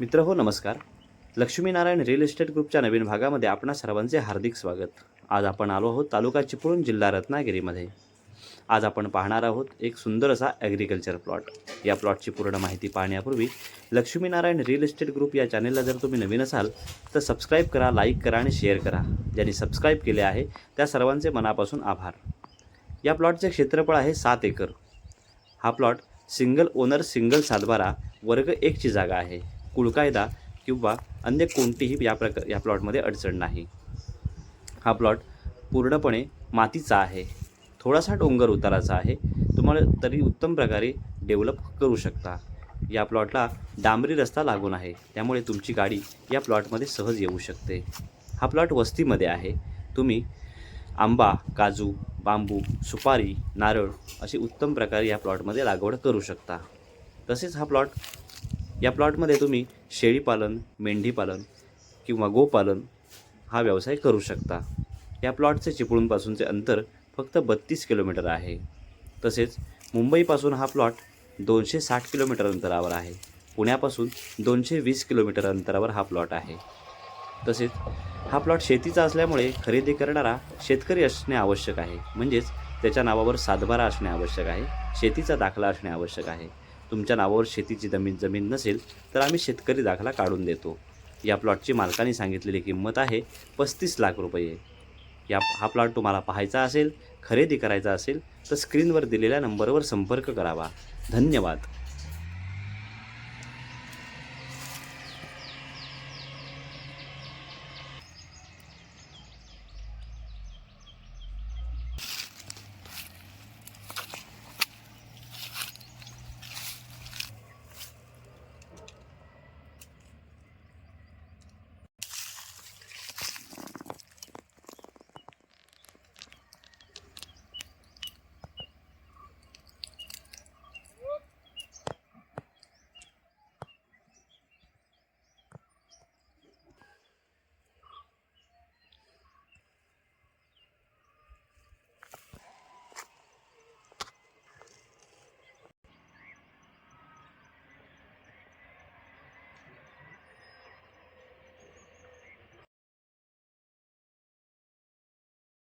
मित्र हो नमस्कार. लक्ष्मीनारायण रिअल इस्टेट ग्रुपच्या नवीन भागामध्ये आपणा सर्वांचे हार्दिक स्वागत. आज आपण आलो आहोत तालुका चिपळूण जिल्हा रत्नागिरीमध्ये. आज आपण पाहणार आहोत एक सुंदर असा ॲग्रिकल्चर प्लॉट या प्लॉटची पूर्ण माहिती पाहण्यापूर्वी लक्ष्मीनारायण रिअल इस्टेट ग्रुप या चॅनेलला जर तुम्ही नवीन असाल तर सबस्क्राईब करा लाईक करा आणि शेअर करा. ज्यांनी सबस्क्राईब केले आहे त्या सर्वांचे मनापासून आभार. या प्लॉटचे क्षेत्रफळ आहे सात एकर. हा प्लॉट सिंगल ओनर सिंगल सातबारा वर्ग एकची जागा आहे. कुळकायदा किंवा अन्य कोणतीही या प्रक या प्लॉटमध्ये अडचण नाही. हा प्लॉट पूर्णपणे मातीचा आहे. थोडासा डोंगर उताराचा आहे. तुम्हाला तरी उत्तम प्रकारे डेव्हलप करू शकता. या प्लॉटला डांबरी रस्ता लागून आहे. त्यामुळे तुमची गाडी या प्लॉटमध्ये सहज येऊ शकते. हा प्लॉट वस्तीमध्ये आहे. तुम्ही आंबा काजू बांबू सुपारी नारळ अशी उत्तम प्रकारे या प्लॉटमध्ये लागवड करू शकता. तसेच हा प्लॉट या प्लॉटमध्ये तुम्ही शेळीपालन मेंढीपालन किंवा गोपालन हा व्यवसाय करू शकता. या प्लॉटचे चिपळूणपासूनचे अंतर फक्त बत्तीस किलोमीटर आहे. तसेच मुंबईपासून हा प्लॉट दोनशे साठ किलोमीटर अंतरावर आहे. पुण्यापासून दोनशे वीस किलोमीटर अंतरावर हा प्लॉट आहे. तसेच हा प्लॉट शेतीचा असल्यामुळे खरेदी करणारा शेतकरी असणे आवश्यक आहे. म्हणजेच त्याच्या नावावर सातबारा असणे आवश्यक आहे. शेतीचा दाखला असणे आवश्यक आहे. तुमच्या नावावर शेतीची जमीन जमीन नसेल तर आम्ही शेतकरी दाखला काढून देतो. या प्लॉटची मालकाने सांगितलेली किंमत आहे पस्तीस लाख रुपये. या हा प्लॉट तुम्हाला पाहायचा असेल खरेदी करायचा असेल तर स्क्रीनवर दिलेल्या नंबरवर संपर्क करावा. धन्यवाद.